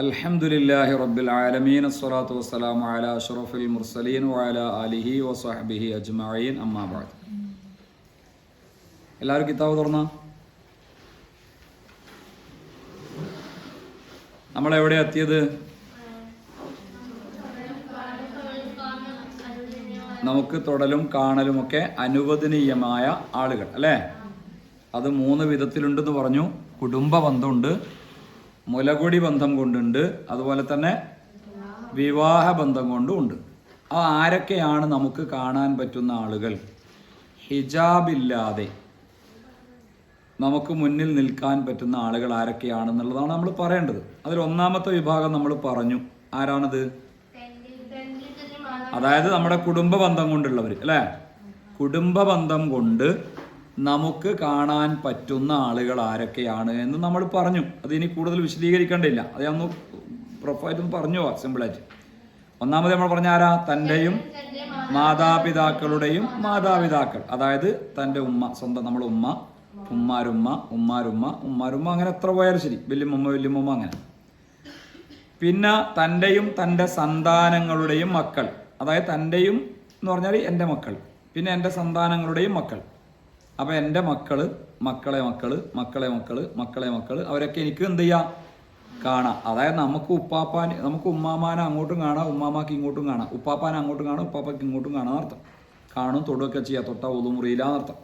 അൽഹംദുലില്ലാഹി റബ്ബിൽ ആലമീൻ. അസ്സലാത്തു വസ്സലാമു അല അഷ്റഫുൽ മുർസലീൻ വഅല അലിഹി വസഹ്ബിഹി അജ്മഈൻ. അമ്മാ ബഅദ്. എല്ലാവരും കിതാബ് തുറന്ന? നമ്മൾ എവിടെ എത്തിയത്? നമുക്ക് തൊടലും കാണലുമൊക്കെ അനുവദനീയമായ ആളുകൾ അല്ലേ? അത് മൂന്ന് വിധത്തിലുണ്ടെന്ന് പറഞ്ഞു. കുടുംബ ബന്ധമുണ്ട് മുലകുടി ബന്ധം കൊണ്ടുണ്ട്. അതുപോലെ തന്നെ വിവാഹ ബന്ധം കൊണ്ടും ഉണ്ട്. ആ ആരൊക്കെയാണ് നമുക്ക് കാണാൻ പറ്റുന്ന ആളുകൾ? ഹിജാബില്ലാതെ നമുക്ക് മുന്നിൽ നിൽക്കാൻ പറ്റുന്ന ആളുകൾ ആരൊക്കെയാണെന്നുള്ളതാണ് നമ്മൾ പറയേണ്ടത്. അതിൽ ഒന്നാമത്തെ വിഭാഗം നമ്മൾ പറഞ്ഞു. ആരാണത്? അതായത് നമ്മുടെ കുടുംബ ബന്ധം കൊണ്ടുള്ളവർ അല്ലേ? കുടുംബ ബന്ധം കൊണ്ട് നമുക്ക് കാണാൻ പറ്റുന്ന ആളുകൾ ആരൊക്കെയാണ് എന്ന് നമ്മൾ പറഞ്ഞു. അത് ഇനി കൂടുതൽ വിശദീകരിക്കേണ്ടില്ല അത് ഞാൻ ഒന്ന് പറഞ്ഞു പോവാം സിമ്പിളായിട്ട് ഒന്നാമത് നമ്മൾ പറഞ്ഞ ആരാ? തന്റെയും മാതാപിതാക്കളുടെയും മാതാപിതാക്കൾ. അതായത് തന്റെ ഉമ്മ സ്വന്തം നമ്മൾ ഉമ്മ ഉമ്മാരുമ്മ ഉമ്മാരുമ്മ ഉമ്മാരുമ്മ അങ്ങനെ എത്ര പോയാലും ശരി. വല്യമ്മ വല്യമ്മ അങ്ങനെ. പിന്നെ തന്റെയും തന്റെ സന്താനങ്ങളുടെയും മക്കൾ. അതായത് തന്റെയും എന്ന് പറഞ്ഞാൽ എന്റെ മക്കൾ. പിന്നെ എന്റെ സന്താനങ്ങളുടെയും മക്കൾ. അപ്പോൾ എന്റെ മക്കൾ മക്കളെ മക്കൾ മക്കളെ മക്കൾ മക്കളെ മക്കൾ അവരൊക്കെ എനിക്ക് എന്ത് ചെയ്യാം? കാണാം. അതായത് നമുക്ക് ഉപ്പാപ്പാൻ നമുക്ക് ഉമ്മാമാനെ അങ്ങോട്ടും കാണാം ഉമ്മാമാക്ക് ഇങ്ങോട്ടും കാണാം. ഉപ്പാപ്പാനെ അങ്ങോട്ടും കാണാം ഉപ്പാപ്പാക്ക് ഇങ്ങോട്ടും കാണാം അർത്ഥം കാണും തൊടുകയൊക്കെ ചെയ്യാം. തൊട്ട ഒതുമുറിയില്ല എന്നർത്ഥം.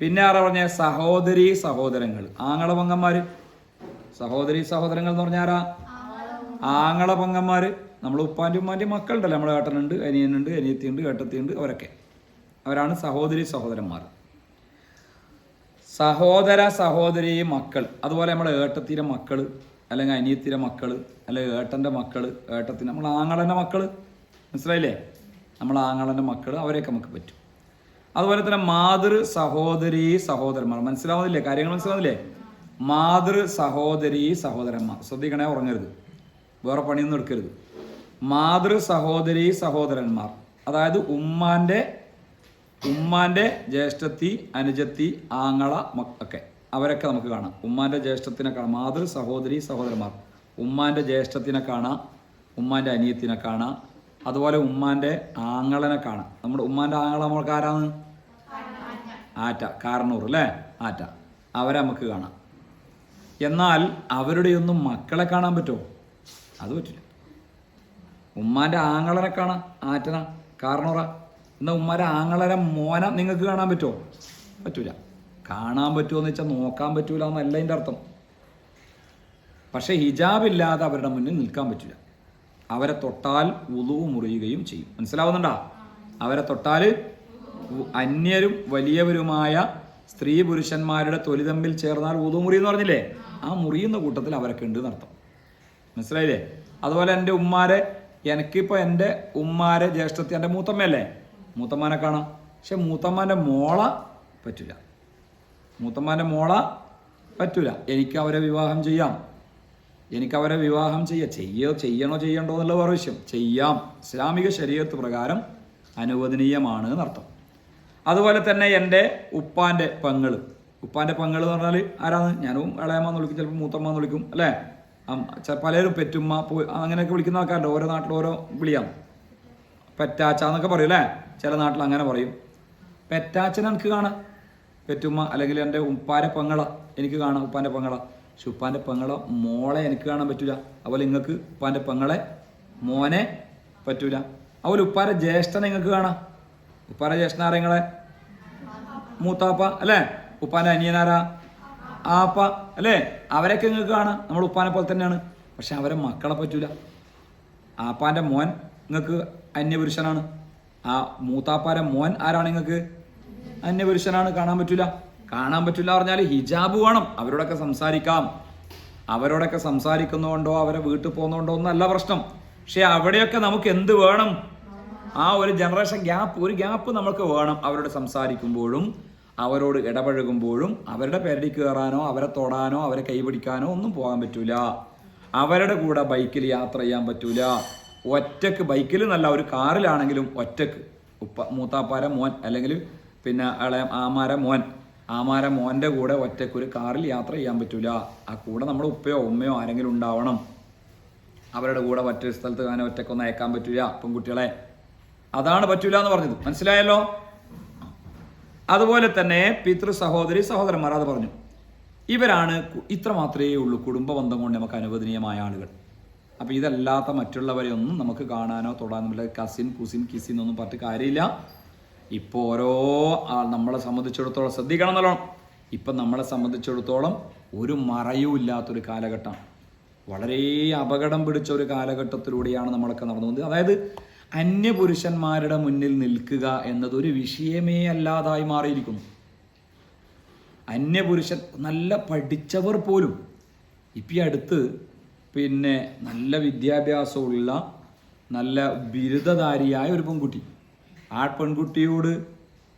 പിന്നെ ആരാ പറഞ്ഞ? സഹോദരി സഹോദരങ്ങൾ ആങ്ങള പൊങ്ങന്മാര്? സഹോദരി സഹോദരങ്ങൾ എന്ന് പറഞ്ഞാൽ ആരാ? ആങ്ങള പൊങ്ങന്മാര്. നമ്മൾ ഉപ്പാന്റെ ഉമ്മാന്റെ മക്കളുണ്ടല്ലോ. നമ്മുടെ ഏട്ടനുണ്ട് അനിയനുണ്ട് അനിയത്തിയുണ്ട് ഏട്ടത്തിയുണ്ട് അവരൊക്കെ. അവരാണ് സഹോദരി സഹോദരന്മാർ സഹോദര സഹോദരി മക്കൾ അതുപോലെ നമ്മൾ ഏട്ടത്തിന്റെ മക്കൾ അല്ലെങ്കിൽ അനിയത്തിന്റെ മക്കൾ അല്ലെങ്കിൽ ഏട്ടന്റെ മക്കൾ ഏട്ടത്തിന്റെ നമ്മൾ ആങ്ങളന്റെ മക്കൾ മനസ്സിലായില്ലേ? നമ്മൾ ആങ്ങളന്റെ മക്കൾ അവരെയൊക്കെ നമുക്ക് പറ്റും. അതുപോലെ തന്നെ മാതൃ സഹോദരി സഹോദരന്മാർ. മനസ്സിലാവുന്നില്ലേ? കാര്യങ്ങൾ മനസ്സിലാവുന്നില്ലേ? മാതൃ സഹോദരി സഹോദരന്മാർ. ശ്രദ്ധിക്കണേ ഉറങ്ങരുത്. വേറെ പണിയൊന്നും എടുക്കരുത്. മാതൃ സഹോദരി സഹോദരന്മാർ. അതായത് ഉമ്മാന്റെ ഉമ്മാന്റെ ജ്യേഷ്ഠത്തി അനുജത്തി ആങ്ങള ഒക്കെ. അവരൊക്കെ നമുക്ക് കാണാം. ഉമ്മാന്റെ ജ്യേഷ്ഠത്തിനെ കാണാം. മാതൃ സഹോദരി സഹോദരന്മാർ. ഉമ്മാന്റെ ജ്യേഷ്ഠത്തിനെ കാണാം. ഉമ്മാന്റെ അനിയത്തിനെ കാണാം. അതുപോലെ ഉമ്മാന്റെ ആങ്ങളനെ കാണാം. നമ്മുടെ ഉമ്മാന്റെ ആങ്ങള നമ്മൾക്ക് ആരാണ്? ആറ്റ. കാരണൂർ അല്ലേ? ആറ്റ. അവരെ നമുക്ക് കാണാം. എന്നാൽ അവരുടെയൊന്നും മക്കളെ കാണാൻ പറ്റുമോ? അത് പറ്റില്ല. ഉമ്മാന്റെ ആങ്ങളനെ കാണാം. ആറ്റന. കാരണോറ എന്നാൽ ഉമ്മര ആങ്ങളരെ മോന നിങ്ങൾക്ക് കാണാൻ പറ്റുമോ പറ്റൂല. കാണാൻ പറ്റുമോ എന്ന് വെച്ചാൽ നോക്കാൻ പറ്റൂല എന്നല്ല അതിന്റെ അർത്ഥം. പക്ഷേ ഹിജാബ് ഇല്ലാതെ അവരുടെ മുന്നിൽ നിൽക്കാൻ പറ്റില്ല അവരെ തൊട്ടാൽ ഉളുവ് മുറിയുകയും ചെയ്യും. മനസ്സിലാവുന്നുണ്ടോ? അവരെ തൊട്ടാൽ അന്യരും വലിയവരുമായ സ്ത്രീ പുരുഷന്മാരുടെ തൊലി തമ്മിൽ ചേർന്നാൽ ഉതു മുറി എന്ന് പറഞ്ഞില്ലേ? ആ മുറിയുന്ന കൂട്ടത്തിൽ അവരൊക്കെ ഉണ്ട് എന്നർത്ഥം. മനസ്സിലായില്ലേ? അതുപോലെ എന്റെ ഉമ്മാരെ എനിക്കിപ്പോൾ എന്റെ ഉമ്മാരെ ജ്യേഷ്ഠത്തി എന്റെ മൂത്തമ്മയല്ലേ? മൂത്തമ്മാനെ കാണാം. പക്ഷെ മൂത്തമ്മാന്റെ മോള പറ്റില്ല മൂത്തമ്മാന്റെ മോള പറ്റില്ല എനിക്ക് അവരെ വിവാഹം ചെയ്യാം. എനിക്ക് അവരെ വിവാഹം ചെയ്യാം. ചെയ്യോ ചെയ്യണോ ചെയ്യണ്ടോ എന്നുള്ള വിഷയം. ചെയ്യാം. ഇസ്ലാമിക ശരീരത്ത് പ്രകാരം അനുവദനീയമാണ് എന്നർത്ഥം. അതുപോലെ തന്നെ എന്റെ ഉപ്പാന്റെ പങ്ങൾ ഉപ്പാന്റെ പങ്ങൾ എന്ന് പറഞ്ഞാൽ ആരാണ് ഞാനും ഇളയമ്മ എന്ന് വിളിക്കും ചിലപ്പോൾ മൂത്തമ്മ എന്ന് വിളിക്കും അല്ലേ? പലരും പെറ്റുമ്മ അങ്ങനെയൊക്കെ വിളിക്കുന്ന ആൾക്കാരുണ്ട്. ഓരോ നാട്ടിലോരോ വിളിയാണ്. പെറ്റാച്ച എന്നൊക്കെ പറയും അല്ലേ? ചില നാട്ടിൽ അങ്ങനെ പറയും. പെറ്റാച്ചനെ എനിക്ക് കാണാം പെറ്റുമ്മ അല്ലെങ്കിൽ എന്റെ ഉപ്പാന്റെ പെങ്ങള എനിക്ക് കാണാം ഉപ്പാന്റെ പെങ്ങള. പക്ഷെ ഉപ്പാന്റെ പെങ്ങള മോളെ എനിക്ക് കാണാൻ പറ്റൂല. അതുപോലെ നിങ്ങൾക്ക് ഉപ്പാന്റെ പെങ്ങളെ മോനെ പറ്റൂല. അതുപോലെ ഉപ്പാന്റെ ജ്യേഷ്ഠനെ നിങ്ങൾക്ക് കാണാം. ഉപ്പാന്റെ ജ്യേഷ്ഠനാരെ നിങ്ങളെ? മൂത്താപ്പ അല്ലേ? ഉപ്പാന്റെ അനിയനാരാ ആപ്പ അല്ലേ? അവരൊക്കെ നിങ്ങൾക്ക് കാണാം. നമ്മൾ ഉപ്പാനെ പോലെ തന്നെയാണ്. പക്ഷെ അവരെ മക്കളെ പറ്റൂല. ആപ്പാന്റെ മോൻ നിങ്ങൾക്ക് അന്യപുരുഷനാണ്. ആ മൂത്താപ്പാര മോൻ ആരാണ് നിങ്ങൾക്ക്? അന്യപുരുഷനാണ്. കാണാൻ പറ്റൂല. കാണാൻ പറ്റില്ല പറഞ്ഞാൽ ഹിജാബ് വേണം. അവരോടൊക്കെ സംസാരിക്കാം. അവരോടൊക്കെ സംസാരിക്കുന്നതുകൊണ്ടോ അവരെ വീട്ടിൽ പോകുന്നതുകൊണ്ടോ ഒന്നല്ല പ്രശ്നം. പക്ഷെ അവിടെയൊക്കെ നമുക്ക് എന്ത് വേണം? ആ ഒരു ജനറേഷൻ ഗ്യാപ്പ് ഒരു ഗ്യാപ്പ് നമുക്ക് വേണം. അവരോട് സംസാരിക്കുമ്പോഴും അവരോട് ഇടപഴകുമ്പോഴും അവരുടെ പെരടി കയറാനോ അവരെ തൊടാനോ അവരെ കൈപിടിക്കാനോ ഒന്നും പോകാൻ പറ്റൂല. അവരുടെ കൂടെ ബൈക്കിൽ യാത്ര ചെയ്യാൻ പറ്റൂല. ഒറ്റയ്ക്ക് ബൈക്കിൽ നല്ല ഒരു കാറിലാണെങ്കിലും ഒറ്റയ്ക്ക്. ഉപ്പ മൂത്താപ്പാര മോൻ അല്ലെങ്കിൽ പിന്നെ ഇളയ ആമാര മോൻ. ആമാര മോന്റെ കൂടെ ഒറ്റയ്ക്ക് ഒരു കാറിൽ യാത്ര ചെയ്യാൻ പറ്റൂല. ആ കൂടെ നമ്മുടെ ഉപ്പയോ ഉമ്മയോ ആരെങ്കിലും ഉണ്ടാവണം. അവരുടെ കൂടെ മറ്റൊരു സ്ഥലത്ത് അങ്ങനെ ഒറ്റക്കൊന്നും അയക്കാൻ പറ്റൂല പെൺകുട്ടികളെ. അതാണ് പറ്റൂല എന്ന് പറഞ്ഞത്. മനസ്സിലായല്ലോ? അതുപോലെ തന്നെ പിതൃ സഹോദരി സഹോദരന്മാർ അത് പറഞ്ഞു. ഇവരാണ് ഇത്ര മാത്രമേ ഉള്ളൂ കുടുംബ ബന്ധം കൊണ്ട് നമുക്ക് അനുവദനീയമായ ആളുകൾ. അപ്പോൾ ഇതല്ലാത്ത മറ്റുള്ളവരെ ഒന്നും നമുക്ക് കാണാനോ തൊടാനോ അല്ലെങ്കിൽ കസിൻ കുസിൻ കിസിൻ ഒന്നും പറഞ്ഞിട്ട് കാര്യമില്ല. ഇപ്പോൾ ഓരോ നമ്മളെ സംബന്ധിച്ചിടത്തോളം ശ്രദ്ധിക്കണം നല്ലോണം. ഇപ്പം നമ്മളെ സംബന്ധിച്ചിടത്തോളം ഒരു മറയും ഇല്ലാത്തൊരു കാലഘട്ടം. വളരെ അപകടം പിടിച്ച ഒരു കാലഘട്ടത്തിലൂടെയാണ് നമ്മളൊക്കെ നടന്നു പോകുന്നത്. അതായത് അന്യപുരുഷന്മാരുടെ മുന്നിൽ നിൽക്കുക എന്നത് ഒരു വിഷയമേ അല്ലാതായി മാറിയിരിക്കുന്നു. അന്യപുരുഷൻ നല്ല പഠിച്ചവർ പോലും ഇപ്പം ഈ അടുത്ത് പിന്നെ നല്ല വിദ്യാഭ്യാസമുള്ള നല്ല ബിരുദധാരിയായ ഒരു പെൺകുട്ടി. ആ പെൺകുട്ടിയോട്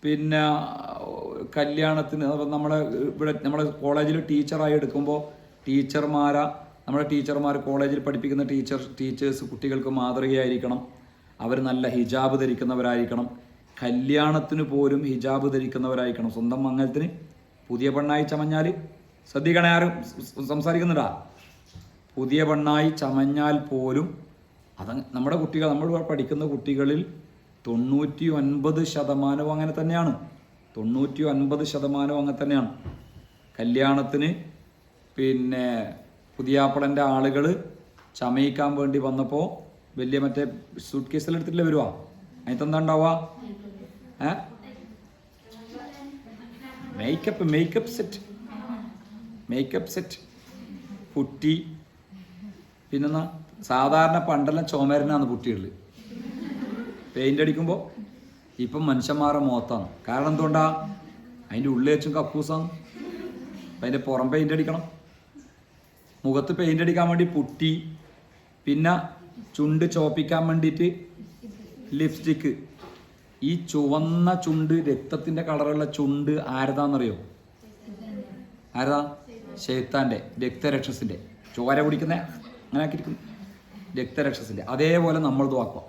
പിന്നെ കല്യാണത്തിന് നമ്മളെ ഇവിടെ നമ്മളെ കോളേജിൽ ടീച്ചറായി എടുക്കുമ്പോൾ ടീച്ചർമാരാ നമ്മുടെ ടീച്ചർമാർ കോളേജിൽ പഠിപ്പിക്കുന്ന ടീച്ചർ ടീച്ചേഴ്സ് കുട്ടികൾക്ക് മാതൃകയായിരിക്കണം. അവർ നല്ല ഹിജാബ് ധരിക്കുന്നവരായിരിക്കണം. കല്യാണത്തിന് പോലും ഹിജാബ് ധരിക്കുന്നവരായിരിക്കണം. സ്വന്തം മംഗലത്തിന് പുതിയ പെണ്ണായി ചമഞ്ഞാൽ ശ്രദ്ധിക്കണേ ആരും സംസാരിക്കുന്നുണ്ടാ പുതിയ പെണ്ണായി ചമഞ്ഞാൽ പോലും അത് നമ്മുടെ കുട്ടികൾ നമ്മൾ പഠിക്കുന്ന കുട്ടികളിൽ തൊണ്ണൂറ്റി ഒൻപത് ശതമാനവും അങ്ങനെ തന്നെയാണ്. തൊണ്ണൂറ്റി ഒൻപത് ശതമാനവും അങ്ങനെ തന്നെയാണ്. കല്യാണത്തിന് പിന്നെ പുതിയാപ്പളന്റെ ആളുകൾ ചമയിക്കാൻ വേണ്ടി വന്നപ്പോൾ വലിയ മറ്റേ സൂട്ട് കേസിലെടുത്തിട്ടില്ല വരുവാ? അതിനെന്താ ഉണ്ടാവുക? ഏ? Makeup makeup set makeup set putty പിന്നെന്നാ സാധാരണ പണ്ടെല്ലാം ചുമരനാണ് കുട്ടികളിൽ പെയിന്റ് അടിക്കുമ്പോൾ ഇപ്പം മനുഷ്യന്മാരെ മുഖത്താണ്. കാരണം എന്തുകൊണ്ടാ? അതിന്റെ ഉള്ളിൽ വെച്ചും കക്കൂസാണ്. അപ്പം അതിന്റെ പുറം പെയിന്റ് അടിക്കണം. മുഖത്ത് പെയിന്റ് അടിക്കാൻ വേണ്ടി പുട്ടി പിന്നെ ചുണ്ട് ചോപ്പിക്കാൻ വേണ്ടിയിട്ട് ലിപ്സ്റ്റിക്ക് ഈ ചുവന്ന ചുണ്ട് രക്തത്തിന്റെ കളറുള്ള ചുണ്ട് ആരതാന്നറിയോ? ആരതാ? ഷെയ്ത്താന്റെ രക്തരക്ഷസിന്റെ ചോര കുടിക്കുന്ന? അങ്ങനെ ആക്കിയിരിക്കുന്നു രക്തരക്ഷസിന്റെ. അതേപോലെ നമ്മൾ ദ്വാക്കുക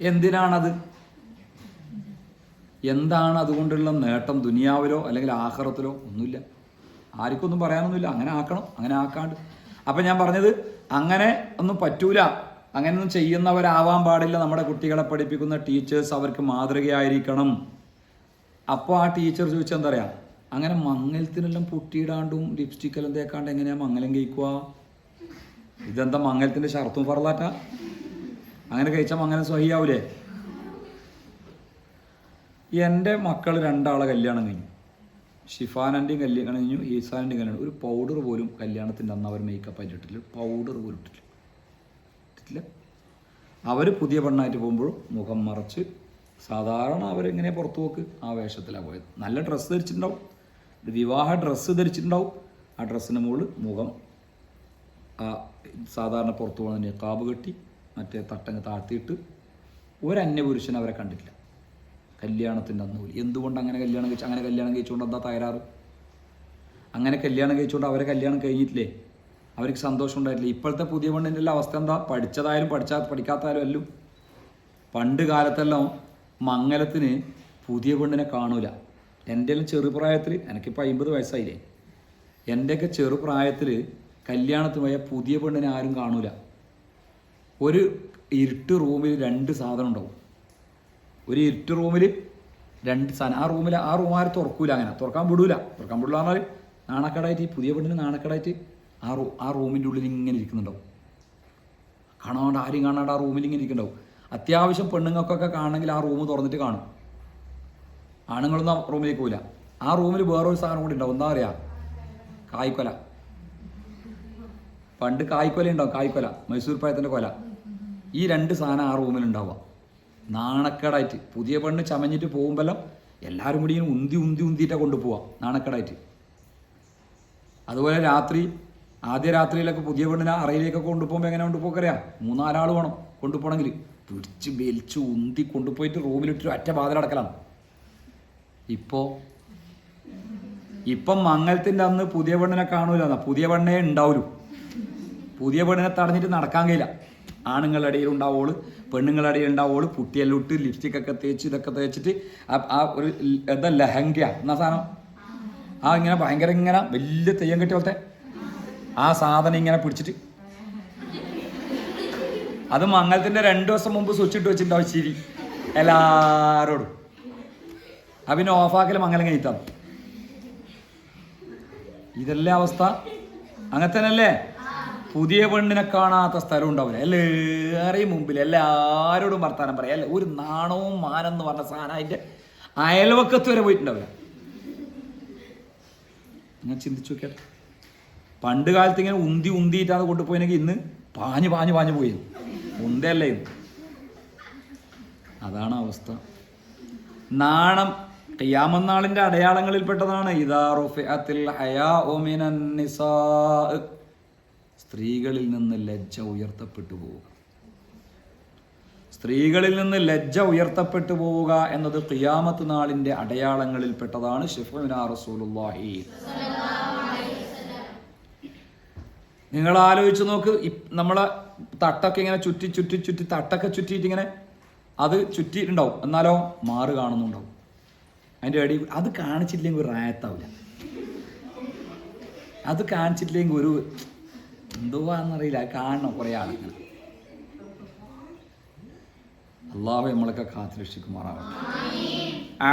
എന്തിനാണത്? എന്താണ് അതുകൊണ്ടുള്ള നേട്ടം ദുനിയാവിലോ അല്ലെങ്കിൽ ആഹാരത്തിലോ ഒന്നുമില്ല. ആർക്കൊന്നും പറയാനൊന്നുമില്ല. അങ്ങനെ ആക്കണം അങ്ങനെ ആക്കാണ്ട്. അപ്പം ഞാൻ പറഞ്ഞത് അങ്ങനെ ഒന്നും പറ്റൂല. അങ്ങനെയൊന്നും ചെയ്യുന്നവരാവാൻ പാടില്ല. നമ്മുടെ കുട്ടികളെ പഠിപ്പിക്കുന്ന ടീച്ചേഴ്സ് അവർക്ക് മാതൃകയായിരിക്കണം. അപ്പോൾ ആ ടീച്ചർ ചോദിച്ചാൽ എന്താ പറയാ? അങ്ങനെ മംഗലത്തിനെല്ലാം പൊട്ടിയിടാണ്ടും ലിപ്സ്റ്റിക്കെല്ലാം തേക്കാണ്ട് എങ്ങനെയാ മംഗലം കഴിക്കുക? ഇതെന്താ മംഗലത്തിന്റെ ഷർത്തും ഫറലാറ്റ അങ്ങനെ കഴിച്ചാൽ മംഗലം സ്വഹിയാവൂലേ? എന്റെ മക്കൾ രണ്ടാളെ കല്യാണം കഴിഞ്ഞു. ഷിഫാനന്റെയും കല്യാണം കഴിഞ്ഞു ഈസാനന്റെയും കല്യാണം ഒരു പൗഡർ പോലും കല്യാണത്തിന്റെ അന്ന് അവർ മേക്കപ്പ് ആയിട്ട് ഇട്ടില്ല പൗഡർ പോലും ഇട്ടില്ല ഇട്ടില്ല അവർ പുതിയ പെണ്ണായിട്ട് പോകുമ്പോൾ മുഖം മറച്ച് സാധാരണ അവരെങ്ങനെ പുറത്തു പോക്ക്? ആ വേഷത്തിലാണ് പോയത്. നല്ല ഡ്രസ്സ് ധരിച്ചിട്ടുണ്ടാവും. ഒരു വിവാഹ ഡ്രസ്സ് ധരിച്ചിട്ടുണ്ടാവും. ആ ഡ്രസ്സിന് മുകളിൽ മുഖം. ആ സാധാരണ പുറത്തു പോകുന്ന നിക്കാബ് കെട്ടി മറ്റേ തട്ടങ്ങ് താഴ്ത്തിയിട്ട് ഒരന്യപുരുഷൻ അവരെ കണ്ടിട്ടില്ല. കല്യാണത്തിന്റെ അന്ന് പോലും. എന്തുകൊണ്ട് അങ്ങനെ കല്യാണം കഴിച്ചു അങ്ങനെ കല്യാണം കഴിച്ചുകൊണ്ട് എന്താ തകരാറ്? അങ്ങനെ കല്യാണം കഴിച്ചുകൊണ്ട് അവരെ കല്യാണം കഴിഞ്ഞിട്ടില്ലേ? അവർക്ക് സന്തോഷം ഉണ്ടായിട്ടില്ല? ഇപ്പോഴത്തെ പുതിയ പെണ്ണിന്റെ എല്ലാം അവസ്ഥ എന്താ? പഠിച്ചതായാലും പഠിച്ചാ പഠിക്കാത്തായാലും എല്ലാം. പണ്ട് കാലത്തെല്ലാം മംഗലത്തിന് പുതിയ പെണ്ണിനെ കാണൂല. എന്റെ എല്ലാം ചെറുപ്രായത്തിൽ എനിക്കിപ്പോൾ അമ്പത് വയസ്സായില്ലേ? എന്റെയൊക്കെ ചെറുപ്രായത്തിൽ കല്യാണത്തിന് പോയ പുതിയ പെണ്ണിനെ ആരും കാണൂല. ഒരു ഇരുട്ട് റൂമിൽ രണ്ട് സാധനം ഉണ്ടാവും ഒരു ഇരുട്ട് റൂമിൽ രണ്ട് സാധനം. ആ റൂമിൽ ആ റൂം ആരും തുറക്കൂല അങ്ങനെ. തുറക്കാൻ വിടൂല. തുറക്കാൻ വിടില്ല പറഞ്ഞാൽ നാണക്കടായിട്ട് ഈ പുതിയ പെണ്ണിന് നാണക്കടായിട്ട് ആ റൂ ആ റൂമിന്റെ ഉള്ളിൽ ഇങ്ങനെ ഇരിക്കുന്നുണ്ടാവും. കാണാണ്ട് ആരും കാണാണ്ട് ആ റൂമിൽ ഇങ്ങനെ ഇരിക്കുന്നുണ്ടാവും. അത്യാവശ്യം പെണ്ണുങ്ങൾക്കൊക്കെ കാണണമെങ്കിൽ ആ റൂം തുറന്നിട്ട് കാണും. ആണുങ്ങളൊന്നും ആ റൂമിലേക്ക് പോയില്ല ആ റൂമിൽ വേറൊരു സാധനം കൂടി ഉണ്ടാവും. എന്താ പറയുക കായ്ക്കൊല. പണ്ട് കായ്ക്കൊല ഉണ്ടാവും. കായ്ക്കൊല. മൈസൂർ പഴത്തിന്റെ കൊല. ഈ രണ്ട് സാധനം ആ റൂമിൽ ഉണ്ടാവുക. നാണക്കേടായിട്ട്. പുതിയ പെണ്ണ് ചമഞ്ഞിട്ട് പോകുമ്പോഴെല്ലാം എല്ലാവരും കൂടി ഇങ്ങനെ ഉന്തി ഉന്തി ഉന്തിയിട്ടാണ് കൊണ്ടുപോവാം നാണക്കേടായിട്ട്. അതുപോലെ രാത്രി ആദ്യ രാത്രിയിലൊക്കെ പുതിയ പെണ്ണിനെ അറയിലേക്കൊക്കെ കൊണ്ടുപോകുമ്പോൾ എങ്ങനെ കൊണ്ടുപോക്കറിയാം മൂന്നാലാൾ വേണം കൊണ്ടുപോകണമെങ്കിൽ പിടിച്ച് വലിച്ച് ഉന്തി കൊണ്ടുപോയിട്ട് റൂമിലിട്ട് ഒറ്റ വാതിലടക്കലാണ്. ഇപ്പോൾ ഇപ്പം മംഗലത്തിന്റെ അന്ന് പുതിയ പെണ്ണിനെ കാണൂല പുതിയ പെണ്ണേ ഉണ്ടാവൂ പുതിയ പെണ്ണിനെ തടഞ്ഞിട്ട് നടക്കാൻ കഴിയില്ല. ആണുങ്ങളുടെ ഇടയിൽ ഉണ്ടാവുള്ളൂ പെണ്ണുങ്ങളുടെ ഇടയിൽ ഉണ്ടാവുള്ളൂ. പുട്ടിയെല്ലാം ഇട്ട് ലിപ്സ്റ്റിക് ഒക്കെ തേച്ച് ഇതൊക്കെ തേച്ചിട്ട് ആ- ഒരു എന്താ ലഹങ്ക എന്നാ സാധനം? ആ ഇങ്ങനെ ഭയങ്കര ഇങ്ങനെ വലിയ തെയ്യം കെട്ടിയ പോലത്തെ ആ സാധനം ഇങ്ങനെ പിടിച്ചിട്ട്. അത് മംഗലത്തിന്റെ രണ്ടു ദിവസം മുമ്പ് സ്വിച്ചിട്ട് വെച്ചിട്ടുണ്ടാവും ശരി ചിരി അപ്പിന്നെ ഓഫാക്കൽ മംഗലം കഴിഞ്ഞിട്ടാണ് ഇതല്ലേ അവസ്ഥ? അങ്ങനെ പുതിയ പെണ്ണിനെ കാണാത്ത സ്ഥലം ഉണ്ടാവില്ല എല്ലാവരെയും മുമ്പിൽ എല്ലാവരോടും വർത്താനം പറയാം. അല്ലേ? ഒരു നാണവും മാനം എന്ന് പറഞ്ഞ സാധനം അതിന്റെ അയൽവക്കത്ത് വരെ പോയിട്ടുണ്ടാവില്ല ഞാൻ ചിന്തിച്ചു നോക്കിയാട്ടെ പണ്ട് കാലത്ത് ഇങ്ങനെ ഉന്തി ഉന്തിയിട്ടാണ് കൊണ്ടുപോയെങ്കിൽ ഇന്ന് പാഞ്ഞു പാഞ്ഞു പാഞ്ഞു പോയി. ഉന്തല്ലേ അതാണ് അവസ്ഥ. നാണം ഹയാഉ മിനൻ നിസാ സ്ത്രീകളിൽ നിന്ന് ലജ്ജ ഉയർത്തപ്പെട്ടു പോവുക. സ്ത്രീകളിൽ നിന്ന് ലജ്ജ ഉയർത്തപ്പെട്ടു പോവുക എന്നത് ഖിയാമത്ത് നാളിന്റെ അടയാളങ്ങളിൽപ്പെട്ടതാണ്. ഷിഫുന റസൂലുള്ളാഹി നിങ്ങൾ ആലോചിച്ച് നോക്ക് നമ്മളെ തട്ടൊക്കെ ഇങ്ങനെ ചുറ്റി ചുറ്റി ചുറ്റി തട്ടൊക്കെ ചുറ്റിയിട്ട് ഇങ്ങനെ അത് ചുറ്റിയിട്ടുണ്ടാവും. എന്നാലോ മാറ് കാണുന്നുണ്ടാവും. അതിന്റെ അടി അത് കാണിച്ചില്ലെങ്കിൽ ഒരു റായത്താവില്ല അത് കാണിച്ചില്ലെങ്കിൽ ഒരു എന്തുവാന്നറിയില്ല. കാണണം കുറേ ആളുകൾ അള്ളാഹു നമ്മളൊക്കെ കാത്തു രക്ഷിക്കുമാറാകട്ടെ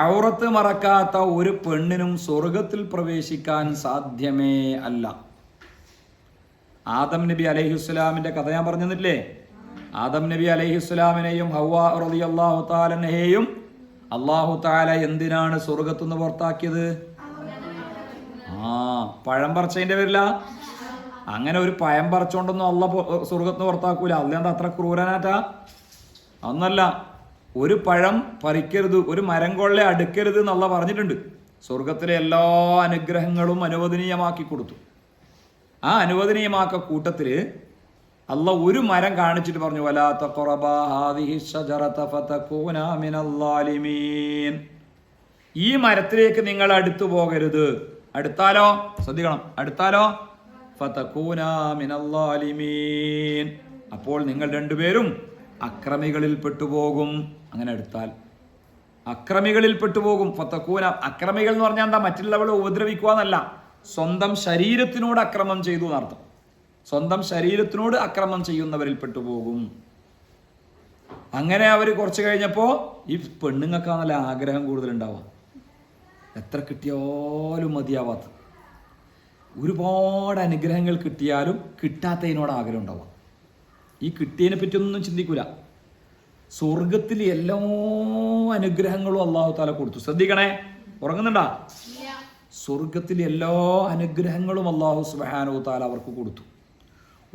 ഔറത്ത് മറക്കാത്ത ഒരു പെണ്ണിനും സ്വർഗത്തിൽ പ്രവേശിക്കാൻ സാധ്യമേ അല്ല. ആദം നബി അലൈഹിസ്സലാമിന്റെ കഥ ഞാൻ പറഞ്ഞില്ലേ? ആദം നബി അലൈഹിസ്സലാമിനെയും ഹൗവ റളിയല്ലാഹു താലനെയും അള്ളാഹു താല എന്തിനാണ് സ്വർഗത്തുനിന്ന് പുറത്താക്കിയത്? ആ പഴം പറിച്ചതിന്റെ പേരില? അങ്ങനെ ഒരു പഴം പറിച്ചോണ്ടൊന്നും അള്ള സ്വർഗത്തുനിന്ന് പുറത്താക്കൂല. അല്ലാണ്ട് അത്ര ക്രൂരനാറ്റാ? അന്നല്ല ഒരു പഴം പറിക്കരുത് ഒരു മരം കൊള്ള അടുക്കരുത് എന്നുള്ള പറഞ്ഞിട്ടുണ്ട്. സ്വർഗത്തിലെ എല്ലാ അനുഗ്രഹങ്ങളും അനുവദനീയമാക്കി കൊടുത്തു. ആ അനുവദനീയമാക്ക കൂട്ടത്തിൽ അല്ല ഒരു മരം കാണിച്ചിട്ട് പറഞ്ഞു ഈ മരത്തിലേക്ക് നിങ്ങൾ അടുത്തു പോകരുത്. അടുത്താലോ? ശ്രദ്ധിക്കണം. അടുത്താലോ? അപ്പോൾ നിങ്ങൾ രണ്ടുപേരും അക്രമികളിൽ പെട്ടുപോകും. അങ്ങനെ അടുത്താൽ. അക്രമികളിൽ പെട്ടുപോകും. ഫത്തക്കൂന അക്രമികൾ എന്ന് പറഞ്ഞാൽ എന്താ? മറ്റുള്ളവരെ ഉപദ്രവിക്കുക എന്നല്ല. സ്വന്തം ശരീരത്തിനോട് അക്രമം ചെയ്തു എന്നർത്ഥം. സ്വന്തം ശരീരത്തിനോട് അക്രമം ചെയ്യുന്നവരിൽ പെട്ടുപോകും. അങ്ങനെ അവർ കുറച്ച് കഴിഞ്ഞപ്പോൾ ഈ പെണ്ണുങ്ങൾക്ക് നല്ല ആഗ്രഹം കൂടുതലുണ്ടാവാം എത്ര കിട്ടിയാലും മതിയാവാത്ത ഒരുപാട് അനുഗ്രഹങ്ങൾ കിട്ടിയാലും കിട്ടാത്തതിനോട് ആഗ്രഹം ഉണ്ടാവാം ഈ കിട്ടിയതിനെ പറ്റി ഒന്നും ചിന്തിക്കൂല. സ്വർഗത്തിൽ എല്ലാ അനുഗ്രഹങ്ങളും അള്ളാഹു താല കൊടുത്തു. ശ്രദ്ധിക്കണേ. ഉറങ്ങുന്നുണ്ടാ? സ്വർഗത്തിൽ എല്ലാ അനുഗ്രഹങ്ങളും അള്ളാഹു സുബാനോ താല അവർക്ക് കൊടുത്തു.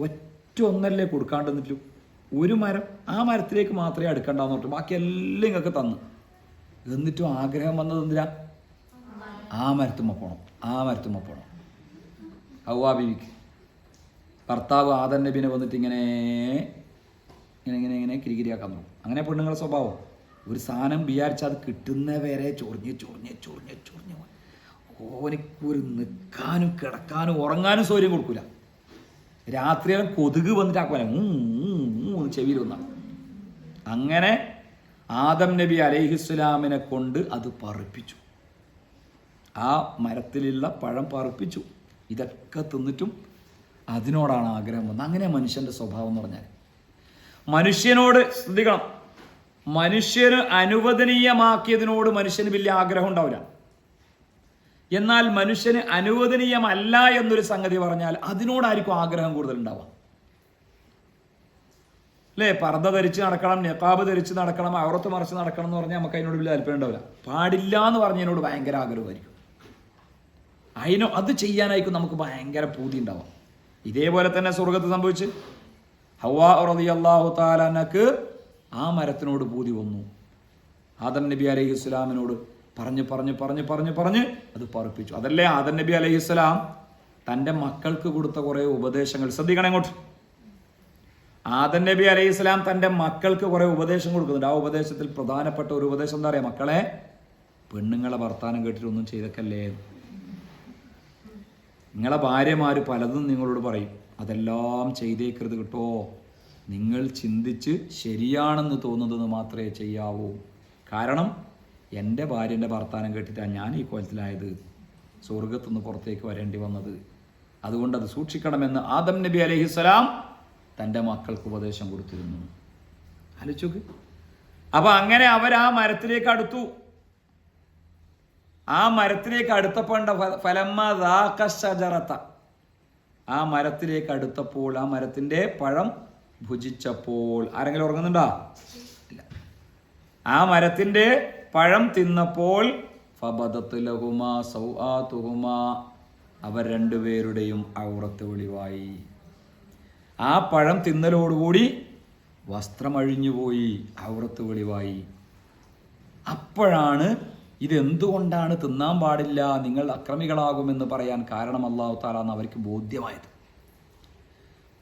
ഒറ്റ ഒന്നല്ലേ കൊടുക്കാണ്ടെന്നിട്ടു ഒരു മരം ആ മരത്തിലേക്ക് മാത്രമേ അടുക്കണ്ടെന്ന് പറഞ്ഞു ബാക്കി എല്ലാം ഇങ്ങൊക്കെ തന്നു. എന്നിട്ടും ആഗ്രഹം വന്നത് എന്തിനാ? ആ മരത്തുമ്മ പോണം. ആ മരത്തുമ്മ പോണം. ഹൗവാ ബീവിക്ക്. ഭർത്താവ് ആദൻ നബിനെ വന്നിട്ട് ഇങ്ങനെ ഇങ്ങനെ ഇങ്ങനെ ഇങ്ങനെ കിരികിരിയാക്കാൻ തുടങ്ങും. അങ്ങനെ പെണ്ണുങ്ങളുടെ സ്വഭാവം. ഒരു സാധനം വിചാരിച്ചാൽ അത് കിട്ടുന്നവരെ ചൊറിഞ്ഞ് ചൊറിഞ്ഞ് ചൊറിഞ്ഞ് ചൊറിഞ്ഞ് ഓനിക്കൊരു നിൽക്കാനും കിടക്കാനും ഉറങ്ങാനും സൗകര്യം കൊടുക്കൂല. രാത്രിയെല്ലാം കൊതുക് വന്നിട്ട് മൂന്ന് ചെവിയിൽ വന്നാണ്. അങ്ങനെ ആദം നബി അലൈഹിസ്സലാമിനെ കൊണ്ട് അത് പറപ്പിച്ചു. ആ മരത്തിലുള്ള പഴം പറപ്പിച്ചു. ഇതൊക്കെ തിന്നിട്ടും അതിനോടാണ് ആഗ്രഹം വന്നത്. അങ്ങനെ മനുഷ്യന്റെ സ്വഭാവം എന്ന് പറഞ്ഞാൽ മനുഷ്യനോട് ശ്രദ്ധിക്കണം. മനുഷ്യന് അനുവദനീയമാക്കിയതിനോട് മനുഷ്യന് വലിയ ആഗ്രഹം ഉണ്ടാവില്ല. എന്നാൽ മനുഷ്യന് അനുവദനീയമല്ല എന്നൊരു സംഗതി പറഞ്ഞാൽ അതിനോടായിരിക്കും ആഗ്രഹം കൂടുതൽ ഉണ്ടാവുക അല്ലേ? പർദ്ദ ധരിച്ച് നടക്കണം നെക്കാബ് ധരിച്ച് നടക്കണം അവറത്ത് മറിച്ച് നടക്കണം എന്ന് പറഞ്ഞാൽ നമുക്ക് അതിനോട് വലിയ താല്പര്യം ഉണ്ടാവില്ല. പാടില്ല എന്ന് പറഞ്ഞതിനോട് ഭയങ്കര ആഗ്രഹമായിരിക്കും. അതിനോ അത് ചെയ്യാനായിരിക്കും നമുക്ക് ഭയങ്കര പൂതി ഉണ്ടാവാം ഇതേപോലെ തന്നെ സ്വർഗത്ത് സംഭവിച്ച് ഹവാ റളിയല്ലാഹു താലാനക്ക് ആ മരത്തിനോട് പൂതി വന്നു. ആദം നബി അലൈഹി ഇസ്ലാമിനോട് പറഞ്ഞ് പറഞ്ഞ് പറഞ്ഞ് പറഞ്ഞ് പറഞ്ഞ് അത് പറപ്പിച്ചു അതല്ലേ ആദൻ നബി അലൈഹി ഇസ്ലാം തന്റെ മക്കൾക്ക് കൊടുത്ത കുറേ ഉപദേശങ്ങൾ. ശ്രദ്ധിക്കണം ഇങ്ങോട്ട്. ആദൻ നബി അലൈഹി ഇസ്ലാം തന്റെ മക്കൾക്ക് കുറേ ഉപദേശം കൊടുക്കുന്നുണ്ട്. ആ ഉപദേശത്തിൽ പ്രധാനപ്പെട്ട ഒരു ഉപദേശം എന്താ പറയുക മക്കളെ? പെണ്ണുങ്ങളെ വർത്താനം കേട്ടിട്ടൊന്നും ചെയ്തക്കല്ലേ? നിങ്ങളെ ഭാര്യമാര് പലതും നിങ്ങളോട് പറയും. അതെല്ലാം ചെയ്തേക്കരുത് കേട്ടോ. നിങ്ങൾ ചിന്തിച്ച് ശരിയാണെന്ന് തോന്നുന്നത് മാത്രമേ ചെയ്യാവൂ. കാരണം എന്റെ ഭാര്യന്റെ വർത്താനം കേട്ടിട്ടാണ് ഞാൻ ഈ കോലത്തിലായത്. സ്വർഗത്തുനിന്ന് പുറത്തേക്ക് വരേണ്ടി വന്നത്. അതുകൊണ്ട് അത് സൂക്ഷിക്കണമെന്ന് ആദം നബി അലഹിസ്സലാം തന്റെ മക്കൾക്ക് ഉപദേശം കൊടുത്തിരുന്നു. ആലോചിച്ചോക്ക് അപ്പോൾ അങ്ങനെ അവർ ആ മരത്തിലേക്ക് അടുത്തു. ആ മരത്തിലേക്ക് അടുത്തപ്പോണ്ട ഫലമ്മ ഷജറത്ത ആ മരത്തിലേക്ക് അടുത്തപ്പോൾ ആ മരത്തിന്റെ പഴം ഭുജിച്ചപ്പോൾ. ആരെങ്കിലും ഉറങ്ങുന്നുണ്ടോ? ആ മരത്തിന്റെ പഴം തിന്നപ്പോൾ അവർ രണ്ടുപേരുടെയും ഔറത്ത് വെളിവായി. ആ പഴം തിന്നലോടുകൂടി വസ്ത്രമഴിഞ്ഞുപോയി ഔറത്ത് വെളിവായി. അപ്പോഴാണ് ഇതെന്തുകൊണ്ടാണ് തിന്നാൻ പാടില്ല നിങ്ങൾ അക്രമികളാകുമെന്ന് പറയാൻ കാരണം അള്ളാഹു അവർക്ക് ബോധ്യമായത്.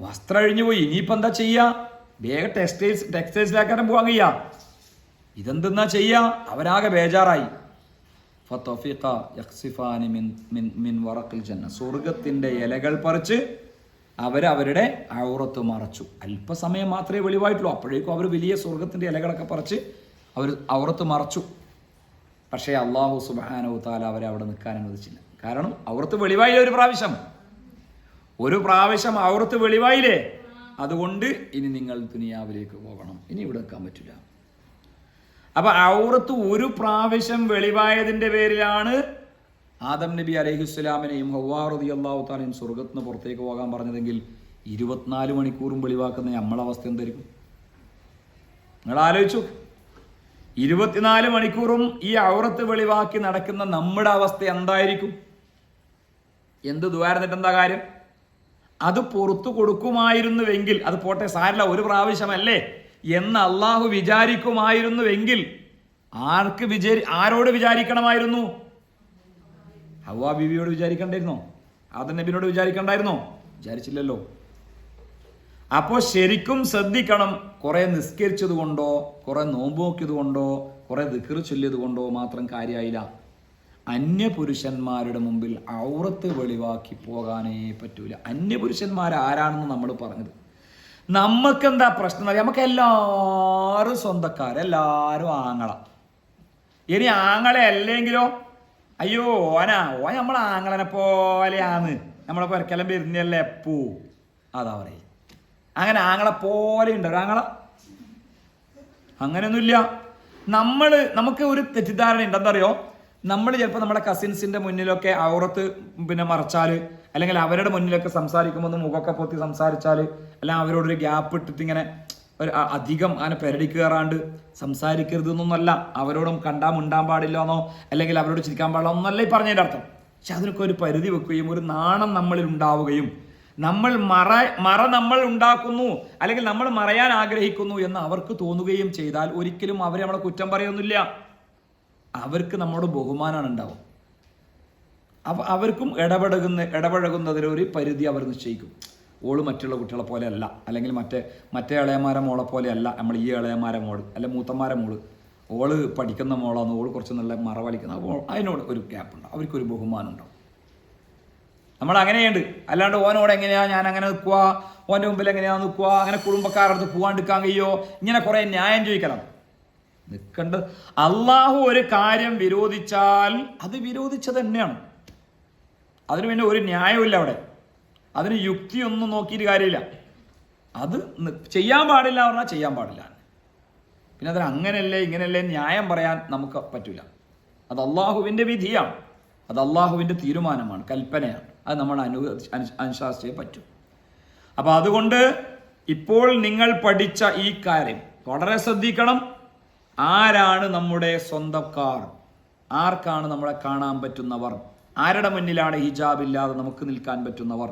വസ്ത്രം അഴിഞ്ഞുപോയി ഇനിയിപ്പോൾ എന്താ ചെയ്യുക വേഗം ടെക്സ്റ്റൈൽസ് ടെക്സ്റ്റൈൽസിലാക്കാനും പോകാൻ കഴിയ ഇതെന്തെന്നാ ചെയ്യുക അവരാകെ ബേജാറായി. സ്വർഗത്തിന്റെ ഇലകൾ പറിച്ച് അവരവരുടെ ഔറത്ത് മറച്ചു. അല്പസമയം മാത്രമേ വെളിവായിട്ടുള്ളൂ. അപ്പോഴേക്കും അവർ വലിയ സ്വർഗത്തിന്റെ ഇലകളൊക്കെ പറിച്ച് അവർ ഔറത്ത് മറച്ചു. പക്ഷേ അള്ളാഹു സുബാനോ താല അവരെ അവിടെ നിൽക്കാൻ അനുവദിച്ചില്ല. കാരണം ഔറത്ത് വെളിവായില്ലേ ഒരു പ്രാവശ്യം? ഒരു പ്രാവശ്യം ഔറത്ത് വെളിവായില്ലേ? അതുകൊണ്ട് ഇനി നിങ്ങൾ ദുനിയാവിലേക്ക് പോകണം. ഇനി ഇവിടെ നിൽക്കാൻ പറ്റില്ല. അപ്പൊ ഔറത്ത് ഒരു പ്രാവശ്യം വെളിവായതിന്റെ പേരിലാണ് ആദം നബി അലഹിസ്ലാമിനെയും ഹവാറുദി അള്ളാഹു താലയും സ്വർഗത്തിന് പുറത്തേക്ക് പോകാൻ പറഞ്ഞതെങ്കിൽ ഇരുപത്തിനാല് മണിക്കൂറും വെളിവാക്കുന്ന നമ്മളെ അവസ്ഥ എന്തായിരിക്കും? നിങ്ങൾ ആലോചിച്ചു. ഇരുപത്തിനാല് മണിക്കൂറും ഈ ഔറത്ത് വെളിവാക്കി നടക്കുന്ന നമ്മുടെ അവസ്ഥ എന്തായിരിക്കും? എന്ത് ദ്വാരന്നിട്ട് കാര്യം? അത് പുറത്തു കൊടുക്കുമായിരുന്നുവെങ്കിൽ അത് പോട്ടെ സാരില്ല ഒരു പ്രാവശ്യമല്ലേ? എന്ന് അള്ളാഹു വിചാരിക്കുമായിരുന്നുവെങ്കിൽ ആർക്ക് വിചാരി ആരോട് വിചാരിക്കണമായിരുന്നു? ഹവാ ബീവിയോട് വിചാരിക്കണ്ടായിരുന്നോ? ആദൻ നബിനോട് വിചാരിക്കണ്ടായിരുന്നോ? വിചാരിച്ചില്ലല്ലോ. അപ്പോ ശരിക്കും ശ്രദ്ധിക്കണം കുറെ നിസ്കരിച്ചത് കൊണ്ടോ കുറെ നോമ്പ് നോക്കിയത് കൊണ്ടോ കുറെ ദിക്കറ് ചൊല്ലിയത് കൊണ്ടോ മാത്രം കാര്യമായില്ല അന്യപുരുഷന്മാരുടെ മുമ്പിൽ ഔറത്ത് വെളിവാക്കി പോകാനേ പറ്റൂല. അന്യപുരുഷന്മാർ ആരാണെന്ന് നമ്മൾ പറഞ്ഞത്. നമുക്കെന്താ പ്രശ്നം? നമുക്ക് എല്ലാവരും സ്വന്തക്കാർ എല്ലാവരും ആങ്ങള. ഇനി ആങ്ങളെ അല്ലെങ്കിലോ? അയ്യോ ഓനാ ഓ നമ്മൾ ആങ്ങളനെ പോലെയാണ്. നമ്മളെ പുരക്കെല്ലാം വരുന്നല്ലേ പൂ? അതാ പറയും അങ്ങനെ ആങ്ങളെ പോലെ ഉണ്ട്. ആങ്ങള? അങ്ങനെയൊന്നുമില്ല. നമ്മൾ നമുക്ക് ഒരു തെറ്റിദ്ധാരണ ഉണ്ട് എന്താ നമ്മൾ ചിലപ്പോൾ നമ്മുടെ കസിൻസിന്റെ മുന്നിലൊക്കെ ഔറത്ത് പിന്നെ മറച്ചാൽ അല്ലെങ്കിൽ അവരുടെ മുന്നിലൊക്കെ സംസാരിക്കുമ്പോൾ ഒന്ന് മുഖമൊക്കെ പൊത്തി സംസാരിച്ചാൽ അല്ലെങ്കിൽ അവരോടൊരു ഗ്യാപ്പ് ഇട്ടിട്ട് ഇങ്ങനെ ഒരു അധികം അങ്ങനെ പെരടി കയറാണ്ട് സംസാരിക്കരുത് എന്നൊന്നല്ല അവരോടും കണ്ടാൽ മിണ്ടാൻ പാടില്ലെന്നോ അല്ലെങ്കിൽ അവരോട് ചിരിക്കാൻ പാടില്ല എന്നല്ല ഈ പറഞ്ഞതിന്റെ അർത്ഥം. പക്ഷെ അതിനൊക്കെ ഒരു പരിധി വെക്കുകയും ഒരു നാണം നമ്മളിൽ ഉണ്ടാവുകയും നമ്മൾ മറ മറ നമ്മൾ ഉണ്ടാക്കുന്നു അല്ലെങ്കിൽ നമ്മൾ മറയാൻ ആഗ്രഹിക്കുന്നു എന്ന് അവർക്ക് തോന്നുകയും ചെയ്താൽ ഒരിക്കലും അവരെ നമ്മളെ കുറ്റം പറയൊന്നുമില്ല. അവർക്ക് നമ്മളോട് ബഹുമാനമാണ് ഉണ്ടാവും അവർക്കും ഇടപഴകുന്ന ഇടപഴകുന്നതിന് ഒരു പരിധി അവർ നിശ്ചയിക്കും. ഓൾ മറ്റുള്ള കുട്ടികളെ പോലെ അല്ല. അല്ലെങ്കിൽ മറ്റേ മറ്റേ ഇളയമാരെ മോളെ പോലെ അല്ല. നമ്മൾ ഈ ഇളയമാരെ മോൾ അല്ല മൂത്തമാരെ മോൾ. ഓൾ പഠിക്കുന്ന മോളാണ് ഓൾ കുറച്ച് നല്ല മറ വലിക്കുന്ന അപ്പോൾ അതിനോട് ഒരു ഗ്യാപ്പ് ഉണ്ടാവും. അവർക്കൊരു ബഹുമാനം ഉണ്ടാവും. നമ്മൾ അങ്ങനെയുണ്ട്. അല്ലാണ്ട് ഓനോട് എങ്ങനെയാ ഞാൻ അങ്ങനെ നിൽക്കുക ഓന്റെ മുമ്പിൽ എങ്ങനെയാ നിൽക്കുക അങ്ങനെ കുടുംബക്കാരുടെ അടുത്ത് പോകാണ്ടിരിക്കാൻ കഴിയോ? ഇങ്ങനെ കുറേ ന്യായം ചോദിക്കണം. നിൽക്കേണ്ടത് അള്ളാഹു ഒരു കാര്യം വിരോധിച്ചാൽ അത് വിരോധിച്ചത് തന്നെയാണ്. അതിന് പിന്നെ ഒരു ന്യായമില്ല അവിടെ. അതിന് യുക്തിയൊന്നും നോക്കിയിട്ട് കാര്യമില്ല. അത് ചെയ്യാൻ പാടില്ല പറഞ്ഞാൽ ചെയ്യാൻ പാടില്ല. പിന്നെ അതിന് അങ്ങനെയല്ലേ ഇങ്ങനെയല്ലേ ന്യായം പറയാൻ നമുക്ക് പറ്റില്ല. അത് അള്ളാഹുവിന്റെ വിധിയാണ്. അത് അള്ളാഹുവിന്റെ തീരുമാനമാണ് കൽപ്പനയാണ്. അത് നമ്മൾ അനു അനു- അനുശാസിച്ചേ പറ്റൂ. അപ്പോൾ അതുകൊണ്ട് ഇപ്പോൾ നിങ്ങൾ പഠിച്ച ഈ കാര്യം വളരെ ശ്രദ്ധിക്കണം. ആരാണ് നമ്മുടെ സ്വന്തക്കാർ? ആർക്കാണ് നമ്മളെ കാണാൻ പറ്റുന്നവർ? ആരുടെ മുന്നിലാണ് ഹിജാബ് ഇല്ലാതെ നമുക്ക് നിൽക്കാൻ പറ്റുന്നവർ?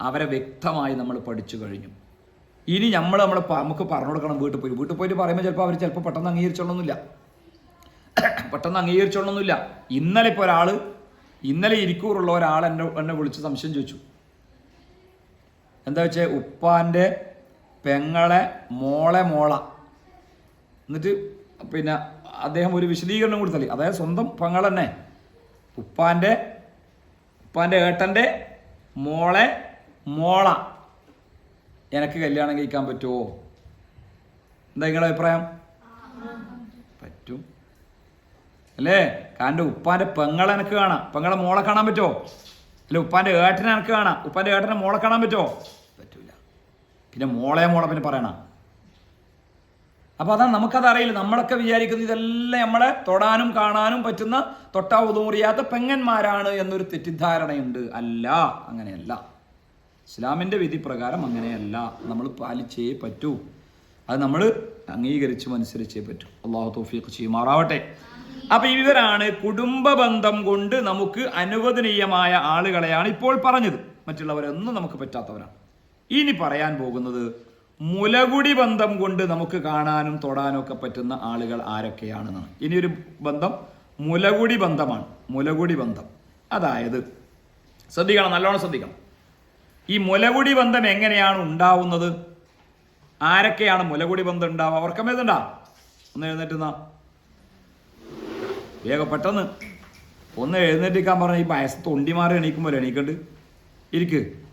അവരെ വ്യക്തമായി നമ്മൾ പഠിച്ചു കഴിഞ്ഞു. ഇനി നമ്മൾ നമ്മൾ നമുക്ക് പറഞ്ഞു കൊടുക്കണം വീട്ടിൽ പോയി. വീട്ടിൽ പോയിട്ട് പറയുമ്പോൾ ചിലപ്പോൾ അവർ ചിലപ്പോൾ പെട്ടെന്ന് അംഗീകരിച്ചോളൊന്നുമില്ല പെട്ടെന്ന് അംഗീകരിച്ചോളൊന്നുമില്ല ഇന്നലെ ഇപ്പോൾ ഒരാൾ ഇന്നലെ ഇരിക്കൂറുള്ള ഒരാൾ എന്നെ എന്നെ വിളിച്ച് സംശയം ചോദിച്ചു. എന്താ വെച്ചാൽ ഉപ്പാന്റെ പെങ്ങളെ മോളെ മോള. എന്നിട്ട് പിന്നെ അദ്ദേഹം ഒരു വിശദീകരണം കൊടുത്തല്ലേ? അതായത് സ്വന്തം പെങ്ങൾ തന്നെ ഉപ്പാന്റെ ഉപ്പാന്റെ ഏട്ടന്റെ മോളെ മോള. എനിക്ക് കല്യാണം കഴിക്കാൻ പറ്റുമോ എന്താ നിങ്ങളുടെ അഭിപ്രായം? പറ്റും. അല്ലേ? കാരണം ഉപ്പാന്റെ പെങ്ങളെ എനിക്ക് കാണാം. പെങ്ങളെ മോളെ കാണാൻ പറ്റുമോ അല്ല? ഉപ്പാന്റെ ഏട്ടനെ എനിക്ക് കാണാം. ഉപ്പാന്റെ ഏട്ടനെ മോളെ കാണാൻ പറ്റുമോ പറ്റൂല. പിന്നെ മോളെ മോളെ പിന്നെ പറയണം. അപ്പൊ അതാണ് നമുക്കത് അറിയില്ല. നമ്മളൊക്കെ വിചാരിക്കുന്നത് ഇതെല്ലാം നമ്മളെ തൊടാനും കാണാനും പറ്റുന്ന തൊട്ടാ ഒതുമുറിയാത്ത പെങ്ങന്മാരാണ് എന്നൊരു തെറ്റിദ്ധാരണയുണ്ട്. അല്ല അങ്ങനെയല്ല. ഇസ്ലാമിന്റെ വിധി പ്രകാരം അങ്ങനെയല്ല. നമ്മൾ പാലിച്ചേ പറ്റൂ. അത് നമ്മൾ അംഗീകരിച്ച് അനുസരിച്ചേ പറ്റൂ. അള്ളാഹു തൗഫീഖ് ചെയ്യുമാറാവട്ടെ. അപ്പൊ ഇവരാണ് കുടുംബ ബന്ധം കൊണ്ട് നമുക്ക് അനുവദനീയമായ ആളുകളെയാണ് ഇപ്പോൾ പറഞ്ഞത്. മറ്റുള്ളവരൊന്നും നമുക്ക് പറ്റാത്തവരാണ്. ഇനി പറയാൻ പോകുന്നത് മുലകുടി ബന്ധം കൊണ്ട് നമുക്ക് കാണാനും തൊടാനും ഒക്കെ പറ്റുന്ന ആളുകൾ ആരൊക്കെയാണെന്നാണ് ഇനിയൊരു ബന്ധം മുലകുടി ബന്ധമാണ്. മുലകുടി ബന്ധം. അതായത് ശ്രദ്ധിക്കണം നല്ലോണം ശ്രദ്ധിക്കണം. ഈ മുലകുടി ബന്ധം എങ്ങനെയാണ് ഉണ്ടാവുന്നത്? ആരൊക്കെയാണ് മുലകുടി ബന്ധം ഉണ്ടാവുക? അവർക്കമേതുണ്ടാ ഒന്ന് എഴുന്നേറ്റുന്നാ വേഗം പെട്ടെന്ന്. ഒന്ന് എഴുന്നേറ്റിക്കാൻ പറഞ്ഞ ഈ വയസ്സ് തൊണ്ടിമാറി എണീക്കുമ്പോൾ എണീക്കണ്ട്. ഇരിക്ക്.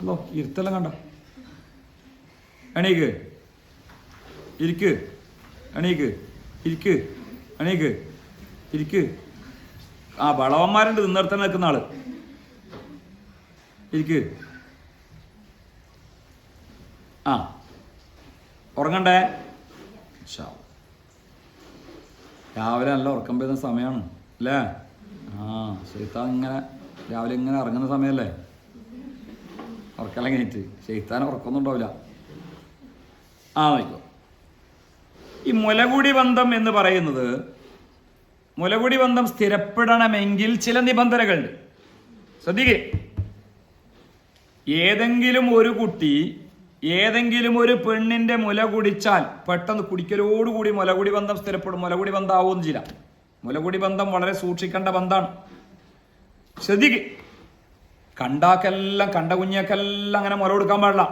ഹലോ ഇരുത്തെല്ലാം കണ്ട? എണീക്ക് ഇരിക്ക് എണീക്ക് ഇരിക്ക് എണീക്ക് ഇരിക്ക്. ആ വളവന്മാരുണ്ട് നിന്നിടത്തന്നെ നിൽക്കുന്ന ആൾ. ഇരിക്ക്. ആ ഉറങ്ങണ്ടേ. രാവിലെ നല്ല ഉറക്കം പെയ്യുന്ന സമയമാണ് അല്ലേ? ആ ശൈത്താൻ ഇങ്ങനെ രാവിലെ ഇങ്ങനെ ഇറങ്ങുന്ന സമയമല്ലേ? ഉറക്കെല്ലാം ശൈത്താൻ ഉറക്കൊന്നും ഉണ്ടാവില്ല ആ നോക്കോ ഈ മുലകുടി ബന്ധം എന്ന് പറയുന്നത് മുലകുടി ബന്ധം സ്ഥിരപ്പെടണമെങ്കിൽ ചില നിബന്ധനകളുണ്ട്. ശ്രദ്ധിക്കേ. ഏതെങ്കിലും ഒരു കുട്ടി ഏതെങ്കിലും ഒരു പെണ്ണിന്റെ മുല കുടിച്ചാൽ പെട്ടെന്ന് കുടിക്കലോടുകൂടി മുലകുടി ബന്ധം സ്ഥിരപ്പെടും. മുലകുടി ബന്ധം ചില മുലകുടി ബന്ധം വളരെ സൂക്ഷിക്കേണ്ട ബന്ധമാണ്. ശ്രദ്ധിക്ക്. കണ്ടാക്കെല്ലാം കണ്ട കുഞ്ഞേക്കെല്ലാം അങ്ങനെ മുല കൊടുക്കാൻ പാടില്ല.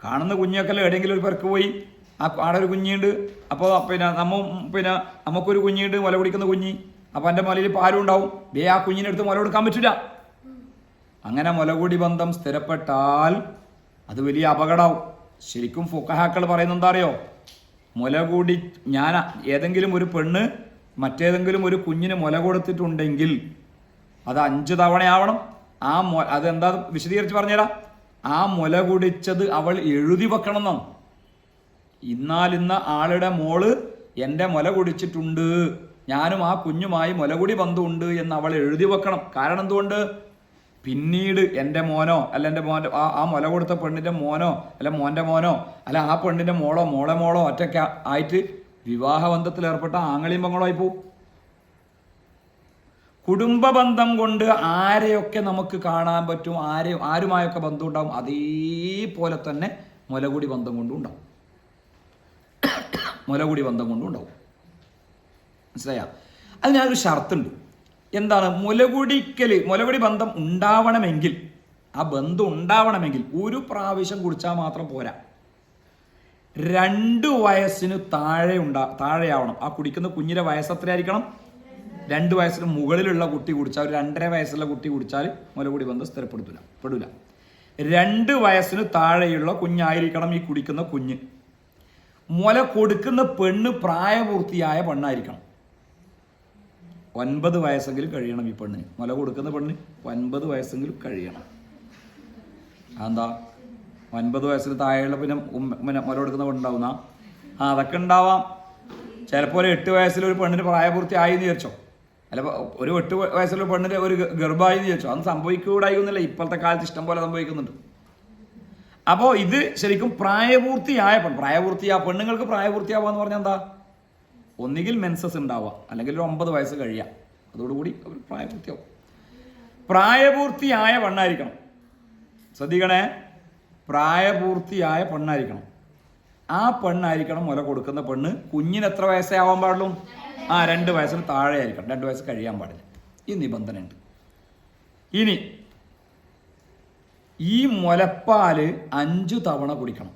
കാണുന്ന കുഞ്ഞൊക്കെല്ലാം എവിടെയെങ്കിലും ഒരു പേർക്ക് പോയി ആ ആടെ ഒരു കുഞ്ഞുണ്ട് അപ്പോൾ പിന്നെ നമ്മ പിന്നെ നമുക്കൊരു കുഞ്ഞുണ്ട് മുല കുടിക്കുന്ന കുഞ്ഞി. അപ്പോൾ എന്റെ മുലയിൽ പാലും ഉണ്ടാവും. ദേ ആ കുഞ്ഞിനെടുത്ത് മുല കൊടുക്കാൻ പറ്റില്ല. അങ്ങനെ മുലകൂടി ബന്ധം സ്ഥിരപ്പെട്ടാൽ അത് വലിയ അപകടമാവും. ശരിക്കും ഫുക്കഹാക്കൾ പറയുന്നത് എന്താ അറിയോ മുല കൂടി ഞാൻ ഏതെങ്കിലും ഒരു പെണ്ണ് മറ്റേതെങ്കിലും ഒരു കുഞ്ഞിന് മുല കൊടുത്തിട്ടുണ്ടെങ്കിൽ അത് അഞ്ച് തവണയാവണം. ആ മൊ അതെന്താ വിശദീകരിച്ച് പറഞ്ഞുതരാം. ആ മുല കുടിച്ചത് അവൾ എഴുതി വെക്കണം എന്നാണ് ഇന്നാലിന്ന ആളുടെ മോൾ എന്റെ മുല കുടിച്ചിട്ടുണ്ട്. ഞാനും ആ കുഞ്ഞുമായി മുലകുടി ബന്ധമുണ്ട് എന്ന് അവൾ എഴുതി വെക്കണം. കാരണം എന്തുകൊണ്ട്? പിന്നീട് എന്റെ മോനോ അല്ല എന്റെ മോന്റെ ആ ആ മുല കൊടുത്ത പെണ്ണിന്റെ മോനോ അല്ല മോന്റെ മോനോ അല്ല ആ പെണ്ണിന്റെ മോളോ മോളെ മോളോ ഒറ്റയ്ക്ക് ആയിട്ട് വിവാഹ ബന്ധത്തിൽ ഏർപ്പെട്ട ആങ്ങളിയും പെങ്ങളോ പോവും കുടുംബ ബന്ധം കൊണ്ട് ആരെയൊക്കെ നമുക്ക് കാണാൻ പറ്റും ആരെ ആരുമായൊക്കെ ബന്ധം ഉണ്ടാവും അതേപോലെ തന്നെ മുലകുടി ബന്ധം കൊണ്ടും ഉണ്ടാവും. മുലകുടി ബന്ധം കൊണ്ടും ഉണ്ടാവും. മനസ്സിലായ? അതിനൊരു ഷർത്തുണ്ട്. എന്താണ്? മുലകുടിക്കൽ മുലകുടി ബന്ധം ഉണ്ടാവണമെങ്കിൽ ആ ബന്ധം ഉണ്ടാവണമെങ്കിൽ ഒരു പ്രാവശ്യം കുടിച്ചാൽ മാത്രം പോരാ. രണ്ട് വയസ്സിന് താഴെ ഉണ്ടാ താഴെയാവണം. ആ കുടിക്കുന്ന കുഞ്ഞിന്റെ വയസ്സ് എത്രയായിരിക്കണം രണ്ട് വയസ്സിന് മുകളിലുള്ള കുട്ടി കുടിച്ചാൽ ഒരു രണ്ടര വയസ്സുള്ള കുട്ടി കുടിച്ചാൽ മുലകുടി ബന്ധം സ്ഥിരപ്പെടുത്തില്ല പെടില്ല രണ്ട് വയസ്സിന് താഴെയുള്ള കുഞ്ഞായിരിക്കണം ഈ കുടിക്കുന്ന കുഞ്ഞ്. മുല കൊടുക്കുന്ന പെണ്ണ് പ്രായപൂർത്തിയായ പെണ്ണായിരിക്കണം. ഒൻപത് വയസ്സെങ്കിലും കഴിയണം ഈ പെണ്ണിന്. മുല കൊടുക്കുന്ന പെണ്ണ് ഒൻപത് വയസ്സെങ്കിലും കഴിയണം. അതെന്താ? ഒൻപത് വയസ്സിന് താഴെയുള്ള പിന്നെ പിന്നെ മുല കൊടുക്കുന്ന പെണ്ണുണ്ടാവുന്ന? ആ അതൊക്കെ ഉണ്ടാവാം. ചിലപ്പോൾ ഒരു എട്ട് വയസ്സിൽ ഒരു പെണ്ണിന് പ്രായപൂർത്തി ആയി എന്ന് വിചാരിച്ചോ? അല്ല ഒരു എട്ട് വയസ്സുള്ള പെണ്ണിന് ഒരു എന്ന് വിചാരിച്ചോ അത് സംഭവിക്കൂടായിരുന്നില്ല ഇപ്പോഴത്തെ കാലത്ത് ഇഷ്ടം പോലെ സംഭവിക്കുന്നുണ്ട്. അപ്പോൾ ഇത് ശരിക്കും പ്രായപൂർത്തിയായ പെൺ പ്രായപൂർത്തിയാ പെണ്ണുങ്ങൾക്ക് പ്രായപൂർത്തിയാവുക എന്ന് പറഞ്ഞാൽ എന്താ? ഒന്നുകിൽ മെൻസസ് ഉണ്ടാവുക. അല്ലെങ്കിൽ ഒരു ഒമ്പത് വയസ്സ് കഴിയുക. അതോടുകൂടി അവർ പ്രായപൂർത്തിയാവും. പ്രായപൂർത്തിയായ പെണ്ണായിരിക്കണം. ശ്രദ്ധിക്കണേ. പ്രായപൂർത്തിയായ പെണ്ണായിരിക്കണം. ആ പെണ്ണായിരിക്കണം മുല കൊടുക്കുന്ന പെണ്ണ്. കുഞ്ഞിന് എത്ര വയസ്സേ ആവാൻ പാടുള്ളൂ? ആ രണ്ട് വയസ്സിന് താഴെ ആയിരിക്കണം രണ്ട് വയസ്സ് കഴിയാൻ പാടില്ല. ഈ നിബന്ധന ഉണ്ട് ഇനി ഈ മുലപ്പാൽ അഞ്ച് തവണ കുടിക്കണം.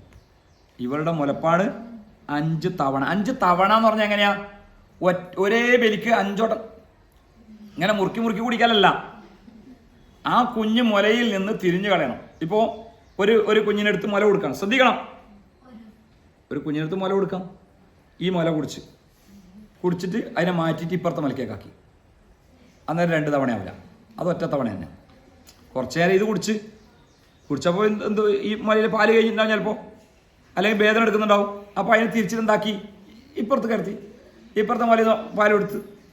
ഇവരുടെ മുലപ്പാട് അഞ്ച് തവണ. അഞ്ച് തവണ എന്ന് പറഞ്ഞാൽ എങ്ങനെയാ? ഒരേ ബലിക്ക് അഞ്ചോട്ടം. ഇങ്ങനെ മുറുക്കി മുറുക്കി കുടിക്കാനല്ല. ആ കുഞ്ഞ് മുലയിൽ നിന്ന് തിരിഞ്ഞു കളയണം. ഇപ്പോൾ ഒരു ഒരു കുഞ്ഞിനെടുത്ത് മുല കൊടുക്കണം. ശ്രദ്ധിക്കണം. ഒരു കുഞ്ഞിനെടുത്ത് മുല കൊടുക്കാം. ഈ മുല കുടിച്ച്. കുടിച്ചിട്ട് അതിനെ മാറ്റിയിട്ട് ഇപ്പുറത്തെ മലക്കേക്കാക്കി അന്നേരം രണ്ട് തവണയാവില്ല. അത് ഒറ്റ തവണ തന്നെ. കുറച്ച് നേരം ഇത് കുടിച്ച്. കുടിച്ചപ്പോൾ എന്ത് ഈ മലയിൽ പാൽ കഴിഞ്ഞിട്ടുണ്ടാവും ചിലപ്പോൾ അല്ലെങ്കിൽ വേദന എടുക്കുന്നുണ്ടാവും. അപ്പോൾ അതിനെ തിരിച്ചിട്ടുണ്ടാക്കി ഇപ്പുറത്ത് കരുത്തി ഇപ്പുറത്തെ മലയിൽ കൊടുത്ത്